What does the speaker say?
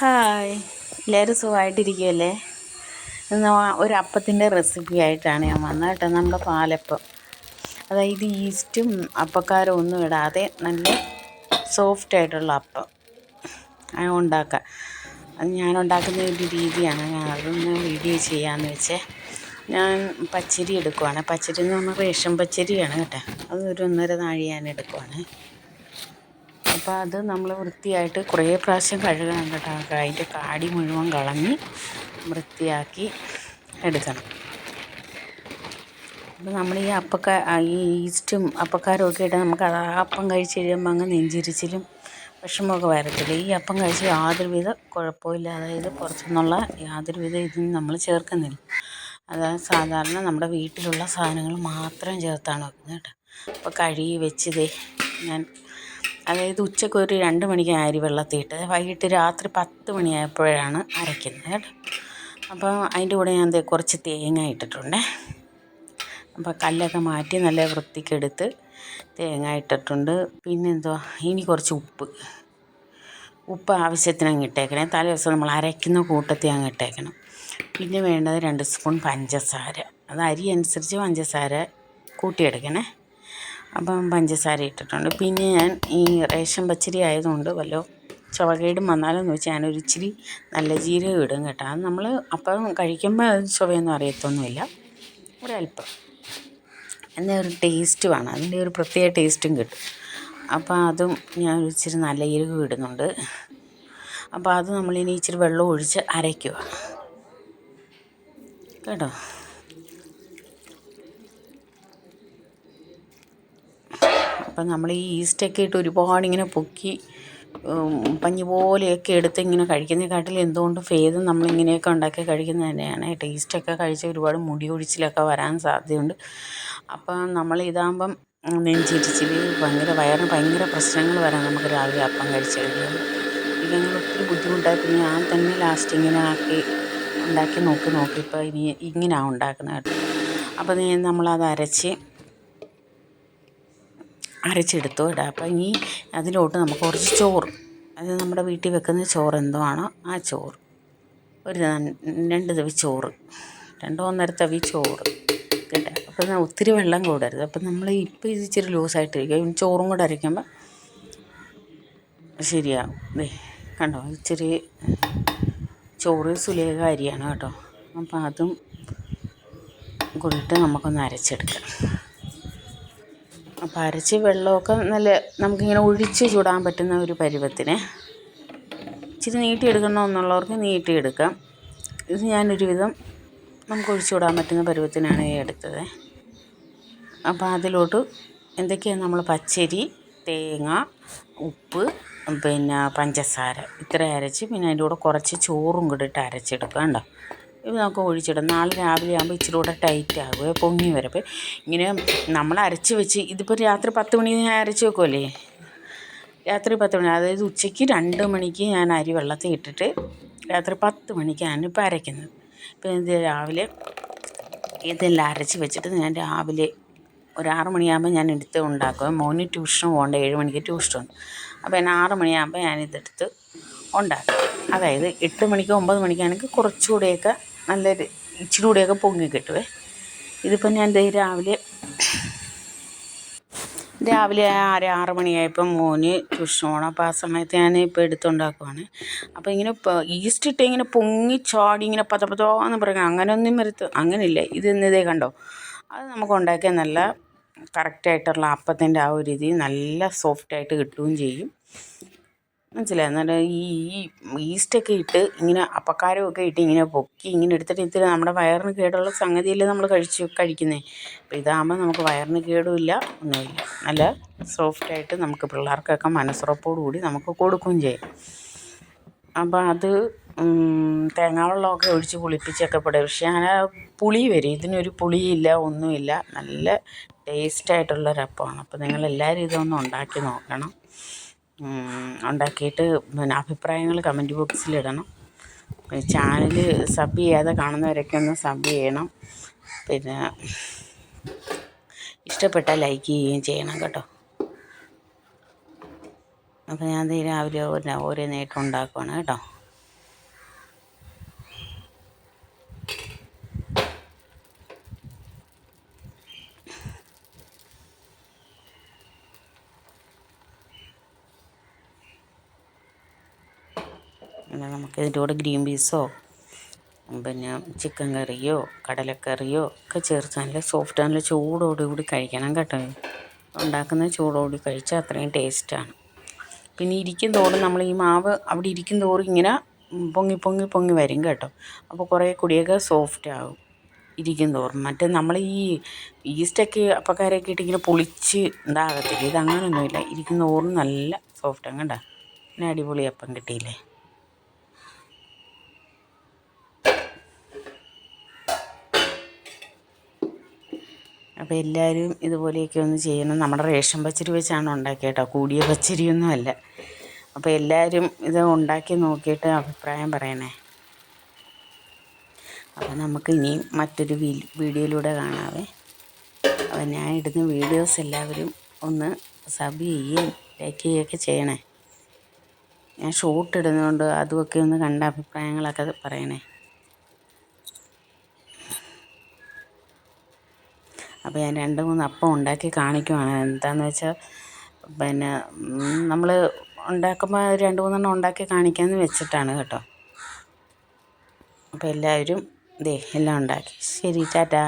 Hi. എല്ലാവരും സുഖമായിട്ടിരിക്കുമല്ലേ ഇന്ന് ഒരു അപ്പത്തിന്റെ റെസിപ്പി ആയിട്ടാണ് ഞാൻ വന്നത് കേട്ടോ. നമ്മുടെ പാലപ്പം. അതായത് ഈസ്റ്റും അപ്പക്കാരും ഒന്നും ഇടാതെ നല്ല സോഫ്റ്റ് ആയിട്ടുള്ള അപ്പം ഉണ്ടാക്കാം. അത് ഞാൻ ഉണ്ടാക്കുന്ന ഒരു രീതിയാണ്. ഞാൻ അതൊന്ന് വീഡിയോ ചെയ്യാമെന്ന് വെച്ചേ. ഞാൻ പച്ചരി എടുക്കുവാണ്. പച്ചരി എന്ന് പറഞ്ഞാൽ റേഷൻ പച്ചരിയാണ് കേട്ടോ. അതൊരു ഒന്നര നാഴി ഞാൻ എടുക്കുവാണ്. അപ്പോൾ അത് നമ്മൾ വൃത്തിയായിട്ട് കുറേ പ്രാവശ്യം കഴുകണം കേട്ടോ. അതിന്റെ കാടി മുഴുവൻ കളഞ്ഞ് വൃത്തിയാക്കി എടുക്കണം. അപ്പം നമ്മൾ ഈ അപ്പക്ക ഈ ഈസ്റ്റും അപ്പക്കാരും ഒക്കെ ഇട്ട് നമുക്ക് അത് അപ്പം കഴിച്ച് കഴിയുമ്പോൾ അങ്ങ് നെഞ്ചിരിച്ചിലും വിഷമമൊക്കെ വരത്തില്ല. ഈ അപ്പം കഴിച്ച് യാതൊരുവിധ കുഴപ്പമില്ല അതായത് പുറത്തുനിന്നുള്ള യാതൊരുവിധ ഇതും നമ്മൾ ചേർക്കുന്നില്ല. അതായത് സാധാരണ നമ്മുടെ വീട്ടിലുള്ള സാധനങ്ങൾ മാത്രം ചേർത്താണ് വെക്കുന്നത് കേട്ടോ. അപ്പോൾ കഴുകി വെച്ചതേ ഞാൻ അതായത് ഉച്ചയ്ക്ക് ഒരു രണ്ട് മണിക്ക് അരി വെള്ളത്തിയിട്ട് വൈകിട്ട് രാത്രി പത്ത് മണിയായപ്പോഴാണ് അരയ്ക്കുന്നത് കേട്ടോ. അപ്പോൾ അതിന്റെ കൂടെ ഞാൻ കുറച്ച് തേങ്ങ ഇട്ടിട്ടുണ്ട്. അപ്പോൾ കല്ലൊക്കെ മാറ്റി നല്ല വൃത്തിക്കെടുത്ത് തേങ്ങ ഇട്ടിട്ടുണ്ട്. പിന്നെന്തോ ഇനി കുറച്ച് ഉപ്പ്. ഉപ്പ് ആവശ്യത്തിന് അങ്ങ് ഇട്ടേക്കണേ. തലേ ദിവസം നമ്മൾ അരയ്ക്കുന്ന കൂട്ടത്തിൽ അങ്ങ് ഇട്ടേക്കണം. പിന്നെ വേണ്ടത് രണ്ട് സ്പൂൺ പഞ്ചസാര. അത് അരി അനുസരിച്ച് പഞ്ചസാര കൂട്ടിയെടുക്കണേ. അപ്പം പഞ്ചസാര ഇട്ടിട്ടുണ്ട്. പിന്നെ ഞാൻ ഈ റേഷൻ പച്ചരി ആയതുകൊണ്ട് വല്ലോ ചുവകേടും വന്നാലെന്ന് വെച്ചാൽ ഞാനൊരു ഇച്ചിരി നല്ല ജീരകം ഇടും കേട്ടോ. അത് നമ്മൾ അപ്പം കഴിക്കുമ്പോൾ ചുവയൊന്നും അറിയത്തൊന്നുമില്ല. ഒരല്പം. എന്നാൽ ഒരു ടേസ്റ്റ് വേണം. അതിന്റെ ഒരു പ്രത്യേക ടേസ്റ്റും കിട്ടും. അപ്പോൾ അതും ഞാൻ ഇച്ചിരി നല്ല ജീരകം ഇടുന്നുണ്ട്. അപ്പോൾ അത് നമ്മളിനി ഇച്ചിരി വെള്ളം ഒഴിച്ച് അരയ്ക്കുക. കേട്ടോ? അപ്പം നമ്മൾ ഈ ഈസ്റ്റൊക്കെ ഇട്ട് ഒരുപാട് ഇങ്ങനെ പൊക്കി പഞ്ഞി പോലെയൊക്കെ എടുത്ത് ഇങ്ങനെ കഴിക്കുന്നതിനെക്കാട്ടിലും എന്തുകൊണ്ടും ഭേദം നമ്മളിങ്ങനെയൊക്കെ ഉണ്ടാക്കി കഴിക്കുന്നത് തന്നെയാണ്. ടേസ്റ്റൊക്കെ കഴിച്ച് ഒരുപാട് മുടി ഒഴിച്ചിലൊക്കെ വരാൻ സാധ്യതയുണ്ട്. അപ്പം നമ്മൾ ഇതാകുമ്പം നെഞ്ചിരിച്ചിൽ ഭയങ്കര വയറിന് ഭയങ്കര പ്രശ്നങ്ങൾ വരാം നമുക്ക് രാവിലെ അപ്പം കഴിച്ച് കഴിയുമ്പോൾ ഞങ്ങൾ ഒത്തിരി ബുദ്ധിമുട്ടായി. പിന്നെ ഞാൻ തന്നെ ലാസ്റ്റ് ഇങ്ങനെ ആക്കി ഉണ്ടാക്കി നോക്കി നോക്കിയപ്പോൾ ഇനി ഇങ്ങനെയാണ് ഉണ്ടാക്കുന്നത് കേട്ടോ. അപ്പോൾ നമ്മൾ നമ്മളത് അരച്ച് അരച്ചെടുത്തു ഇടാം. അപ്പം ഇനി അതിലോട്ട് നമുക്ക് കുറച്ച് ചോറ്. അത് നമ്മുടെ വീട്ടിൽ വെക്കുന്ന ചോറ് എന്തോ ആണോ ആ ചോറ്. ഒരു രണ്ട് തവി ചോറ്. രണ്ടോ ഒന്നര തവി ചോറ്. കേട്ടോ? അപ്പോൾ ഒത്തിരി വെള്ളം കൂടരുത്. അപ്പം നമ്മൾ ഇപ്പോൾ ഇത് ഇച്ചിരി ലൂസായിട്ടിരിക്കും ചോറും കൂടെ അരയ്ക്കുമ്പോൾ ശരിയാവും ദേ കണ്ടോ? ഇച്ചിരി ചോറ് സുലേഖ അരിയാണ് കേട്ടോ. അപ്പം അതും കൂടിയിട്ട് നമുക്കൊന്ന് അരച്ചെടുക്കാം. അപ്പോൾ അരച്ച് വെള്ളമൊക്കെ നല്ല നമുക്കിങ്ങനെ ഒഴിച്ച് ചൂടാൻ പറ്റുന്ന ഒരു പരുവത്തിന്. ഇച്ചിരി നീട്ടിയെടുക്കണമെന്നുള്ളവർക്ക് നീട്ടിയെടുക്കാം. ഇത് ഞാനൊരുവിധം നമുക്ക് ഒഴിച്ചു വിടാൻ പറ്റുന്ന പരുവത്തിനാണ് എടുത്തത്. അപ്പോൾ അതിലോട്ട് എന്തൊക്കെയാണ് നമ്മൾ പച്ചരി തേങ്ങ ഉപ്പ് പിന്നെ പഞ്ചസാര. ഇത്ര അരച്ച് പിന്നെ അതിന്റെ കൂടെ കുറച്ച് ചോറും കൂടി ഇട്ട് അരച്ചെടുക്കുക കണ്ടോ ഇത് നമുക്ക് ഒഴിച്ചിടാം. നാളെ രാവിലെ ആകുമ്പോൾ ഇച്ചിരി കൂടെ ടൈറ്റ് ആകുമേ പൊങ്ങി വരും. അപ്പോൾ ഇങ്ങനെ നമ്മൾ അരച്ച് വെച്ച് ഇതിപ്പോൾ രാത്രി പത്ത് മണിക്ക് ഞാൻ അരച്ച് വെക്കുമല്ലേ രാത്രി പത്ത് മണി അതായത് ഉച്ചയ്ക്ക് രണ്ട് മണിക്ക് ഞാൻ അരി വെള്ളത്തിൽ ഇട്ടിട്ട് രാത്രി പത്ത് മണിക്കാണ് ഇപ്പോൾ അരയ്ക്കുന്നത്. ഇപ്പോൾ ഇത് രാവിലെ ഇതെല്ലാം അരച്ച് വെച്ചിട്ട് ഞാൻ രാവിലെ ഒരു ആറ് മണിയാകുമ്പോൾ ഞാൻ എടുത്ത് ഉണ്ടാക്കും. മോന് ട്യൂഷൻ പോകേണ്ട ഏഴ് മണിക്ക് ട്യൂഷൻ ഉണ്ട് അപ്പോൾ ഞാൻ ആറ് മണിയാകുമ്പോൾ ഞാനിതെടുത്ത് ഉണ്ടാക്കും. അതായത് എട്ട് മണിക്ക് ഒമ്പത് മണിക്കാണെങ്കിൽ കുറച്ചുകൂടെയൊക്കെ നല്ലൊരു ഇച്ചിരി കൂടെയൊക്കെ പൊങ്ങി കിട്ടുവേ. ഇതിപ്പോൾ ഞാൻ ദേ രാവിലെ രാവിലെ ആറ് ആറ് മണിയായപ്പം മോന് ട്യൂഷനോണം അപ്പോൾ ആ സമയത്ത് ഞാൻ ഇപ്പോൾ എടുത്തുണ്ടാക്കുവാണ്. അപ്പോൾ ഇങ്ങനെ ഈസ്റ്റ് ഇട്ട് ഇങ്ങനെ പൊങ്ങി ചാടി ഇങ്ങനെ പത പതോന്ന് പറയുക അങ്ങനെയൊന്നും വരത്ത് അങ്ങനെയില്ല ഇത് ഇന്നതേ കണ്ടോ? അത് നമുക്ക് ഉണ്ടാക്കിയാൽ നല്ല കറക്റ്റായിട്ടുള്ള അപ്പത്തിന്റെ ആ ഒരു രീതി നല്ല സോഫ്റ്റായിട്ട് കിട്ടുകയും ചെയ്യും. മനസ്സിലായോ? എന്നിട്ട് ഈ ഈ ഈസ്റ്റൊക്കെ ഇട്ട് ഇങ്ങനെ അപ്പക്കാരമൊക്കെ ഇട്ട് ഇങ്ങനെ പൊക്കി ഇങ്ങനെ എടുത്തിട്ട് ഇത്തിരി നമ്മുടെ വയറിന് കേടുള്ള സംഗതിയല്ലേ നമ്മൾ കഴിച്ച് കഴിക്കുന്നത് അപ്പോൾ ഇതാകുമ്പോൾ നമുക്ക് വയറിന് കേടുമില്ല ഒന്നുമില്ല നല്ല സോഫ്റ്റായിട്ട് നമുക്ക് പിള്ളേർക്കൊക്കെ മനസ്സുറപ്പോടു കൂടി നമുക്ക് കൊടുക്കുകയും ചെയ്യും. അപ്പോൾ അത് തേങ്ങാവെള്ളമൊക്കെ ഒഴിച്ച് പുളിപ്പിച്ചൊക്കെ പെടും പക്ഷേ അങ്ങനെ പുളി വരും. ഇതിനൊരു പുളിയില്ല ഒന്നുമില്ല നല്ല ടേസ്റ്റായിട്ടുള്ളൊരപ്പമാണ് അപ്പോൾ നിങ്ങളെല്ലാവരും ഇതൊന്ന് ഉണ്ടാക്കി നോക്കണം. ഉണ്ടാക്കിയിട്ട് പിന്നെ അഭിപ്രായങ്ങൾ കമന്റ് ബോക്സിലിടണം ചാനൽ സബ് ചെയ്യാതെ കാണുന്നവരൊക്കെ ഒന്ന് സബ് ചെയ്യണം. പിന്നെ ഇഷ്ടപ്പെട്ടാൽ ലൈക്ക് ചെയ്യുകയും ചെയ്യണം കേട്ടോ. അപ്പോൾ ഞാൻ രാവിലെ ഓരോ നേട്ടം ഉണ്ടാക്കുവാണ് കേട്ടോ. പിന്നെ നമുക്ക് ഇതിന്റെ കൂടെ ഗ്രീൻ പീസോ പിന്നെ ചിക്കൻ കറിയോ കടലക്കറിയോ ഒക്കെ ചേർത്ത് നല്ല സോഫ്റ്റ് നല്ല ചൂടോടുകൂടി കഴിക്കണം കേട്ടോ. ഉണ്ടാക്കുന്ന ചൂടോടി കഴിച്ചാൽ അത്രയും ടേസ്റ്റാണ് പിന്നെ ഇരിക്കും തോറും നമ്മൾ ഈ മാവ് അവിടെ ഇരിക്കും തോറും ഇങ്ങനെ പൊങ്ങി പൊങ്ങി പൊങ്ങി വരും കേട്ടോ. അപ്പോൾ കുറേ കുടിയൊക്കെ സോഫ്റ്റ് ആകും ഇരിക്കും തോറും. മറ്റേ നമ്മൾ ഈ ഈസ്റ്റൊക്കെ അപ്പക്കാരൊക്കെ ഇട്ട് ഇങ്ങനെ പൊളിച്ച് ഇതാകത്തില്ല? ഇത് അങ്ങനെയൊന്നുമില്ല ഇരിക്കും തോറും നല്ല സോഫ്റ്റ് കണ്ട പിന്നെ അടിപൊളി അപ്പം കിട്ടിയില്ലേ? അപ്പോൾ എല്ലാവരും ഇതുപോലെയൊക്കെ ഒന്ന് ചെയ്യണം. നമ്മുടെ റേഷൻ പച്ചരി വെച്ചാണ് ഉണ്ടാക്കിയത് കേട്ടോ. കൂടിയ പച്ചരിയൊന്നുമല്ല അപ്പോൾ എല്ലാവരും ഇത് ഉണ്ടാക്കി നോക്കിയിട്ട് അഭിപ്രായം പറയണേ. അപ്പോൾ നമുക്ക് ഇനിയും മറ്റൊരു വീഡിയോയിലൂടെ കാണാവേ. അപ്പോൾ ഞാൻ ഇടുന്ന വീഡിയോസ് എല്ലാവരും ഒന്ന് സബ് ചെയ്യുകയും ലൈക്ക് ചെയ്യുകയൊക്കെ ചെയ്യണേ. ഞാൻ ഷോർട്ട് ഇടുന്നതുകൊണ്ട് അതുമൊക്കെ ഒന്ന് കണ്ട അഭിപ്രായങ്ങളൊക്കെ പറയണേ. അപ്പോൾ ഞാൻ രണ്ട് മൂന്ന് അപ്പം ഉണ്ടാക്കി കാണിക്കുവാണ്. എന്താണെന്ന് വെച്ചാൽ പിന്നെ നമ്മൾ ഉണ്ടാക്കുമ്പോൾ രണ്ട് മൂന്നെണ്ണം ഉണ്ടാക്കി കാണിക്കാമെന്ന് വെച്ചിട്ടാണ് കേട്ടോ. അപ്പോൾ എല്ലാവരും ദേ എല്ലാം ഉണ്ടാക്കി. ശരി ടാറ്റാ.